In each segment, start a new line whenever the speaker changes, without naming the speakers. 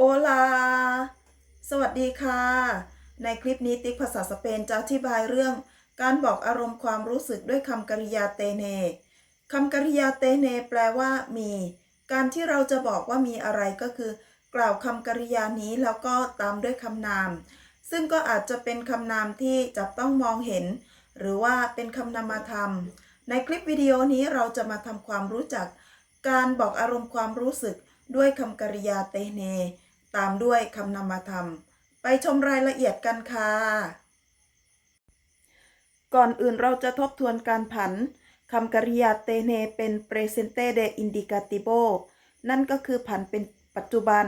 โอลา สวัสดีค่ะ ในคลิปนี้ติ๊กภาษาสเปนจะอธิบายเรื่อง การบอกอารมณ์ความรู้สึกด้วยคำกริยาเตเนคำกริยาเตเนแปลว่ามี การที่เราจะบอกว่ามีอะไรก็คือ กล่าวคำกริยานี้แล้วก็ตามด้วยคำนาม ซึ่งก็อาจจะเป็นคำนามที่จับต้องมองเห็น หรือว่าเป็นคำนามธรรม ในคลิปวิดีโอนี้เราจะมาทำความรู้จัก การบอกอารมณ์ความรู้สึกด้วยคำกริยาเตเน ตามด้วยคำนามธรรม ไปชมรายละเอียดกันค่ะ ก่อนอื่นเราจะทบทวนการผันคำกริยาเตเนเป็น presente de indicativo นั่นก็คือผันเป็นปัจจุบัน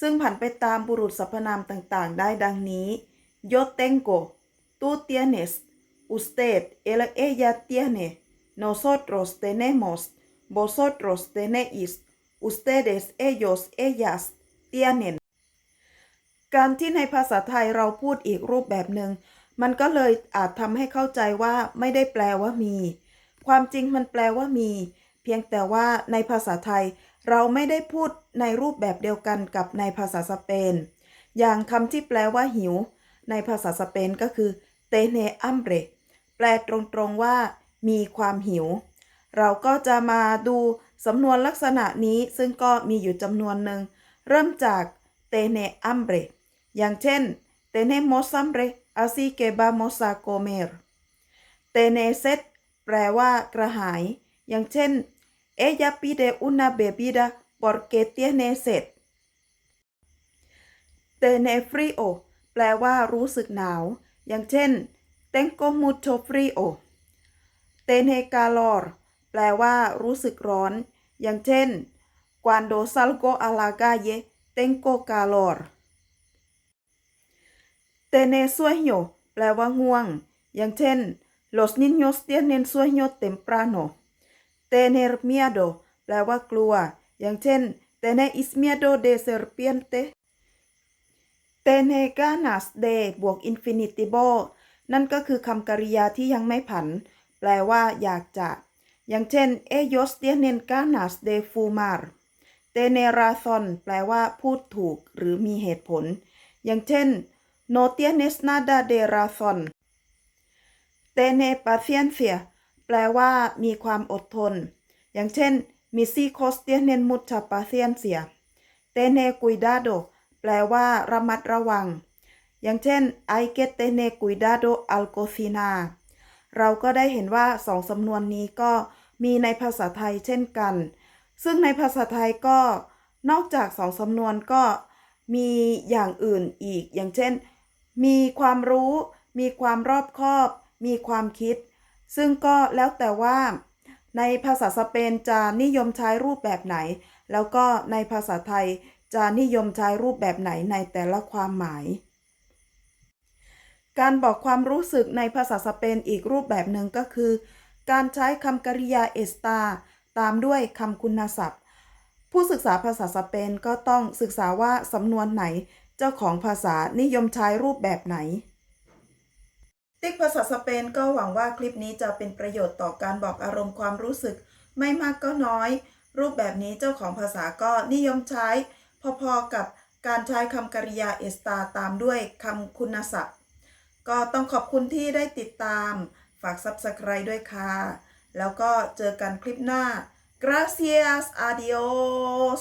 ซึ่งผันไปตามบุรุษสรรพนามต่างๆ ได้ดังนี้ yo tengo tú tienes usted él ella tiene nosotros tenemos vosotros tenéis ustedes ellos ellas tienen การที่ในภาษาไทยเราพูดอีกรูปแบบหนึ่งมันก็เลยอาจทำให้เข้าใจว่าไม่ได้แปลว่ามี ความจริงมันแปลว่ามี เพียงแต่ว่าในภาษาไทยเราไม่ได้พูดในรูปแบบเดียวกันกับในภาษาสเปน อย่างคำที่แปลว่าหิว ในภาษาสเปนก็คือ tene hambre แปลตรงๆว่า มีความหิว เราก็จะมาดูสำนวนลักษณะนี้ซึ่งก็มีอยู่จำนวนหนึ่ง เริ่มจากเตเนอัมเรอย่างเช่นเตเนโมซัมเรอาซีเกบาโมซาโกเมรเตเนเซตแปลว่ากระหาย อย่างเช่นเอยาปิเดอุนาเบบิดาปอร์เกเตียเนเซตเตเนฟริโอแปลว่ารู้สึกหนาว อย่างเช่นเตงโกมูโชฟริโอเตเนกาลอร์แปลว่ารู้สึกร้อน อย่างเช่น cuando salgo a la calle tengo calor Tener sueño แปลว่าง่วง อย่างเช่น los niños tienen sueño temprano tener miedo แปลว่ากลัว อย่างเช่น tenéis miedo de serpiente tener ganas de บวก infinitivo นั่นก็คือคำกริยาที่ยังไม่ผัน แปลว่าอยากจะ อย่างเช่น ellos tienen ganas de fumar เจเนราซอนแปลว่าพูดถูกหรือมีเหตุผล อย่างเช่นโนเ no tienes nada de razón tene เซียนเสียแปลว่ามีความอดทน อย่างเช่น mis hijos tienen mucha เซียนเสียเตเนกุยดาโดแปลว่าระมัดระวัง อย่างเช่นไอเ que tener cuidado al cocinar เราก็ได้เห็นว่าสองสำนวนนี้ก็มีในภาษาไทยเช่นกัน ซึ่งในภาษาไทยก็นอกจากสองสำนวนก็มีอย่างอื่นอีก อย่างเช่น มีความรู้ มีความรอบคอบ มีความคิด ซึ่งก็แล้วแต่ว่า ในภาษาสเปนจะนิยมใช้รูปแบบไหน แล้วก็ในภาษาไทยจะนิยมใช้รูปแบบไหนในแต่ละความหมาย การบอกความรู้สึกในภาษาสเปนอีกรูปแบบหนึ่งก็คือ การใช้คำกริยาเอสตา ตามด้วยคำคุณศัพท์ ผู้ศึกษาภาษาสเปนก็ต้องศึกษาว่าสำนวนไหนเจ้าของภาษานิยมใช้รูปแบบไหน ติ๊กภาษาสเปนก็หวังว่าคลิปนี้จะเป็นประโยชน์ต่อการบอกอารมณ์ความรู้สึก ไม่มากก็น้อย รูปแบบนี้เจ้าของภาษาก็นิยมใช้ พอๆกับการใช้คำกริยาเอสตาตามด้วยคำคุณศัพท์ ก็ต้องขอบคุณที่ได้ติดตาม ฝาก Subscribe ด้วยค่ะ แล้วก็เจอกันคลิปหน้า gracias adios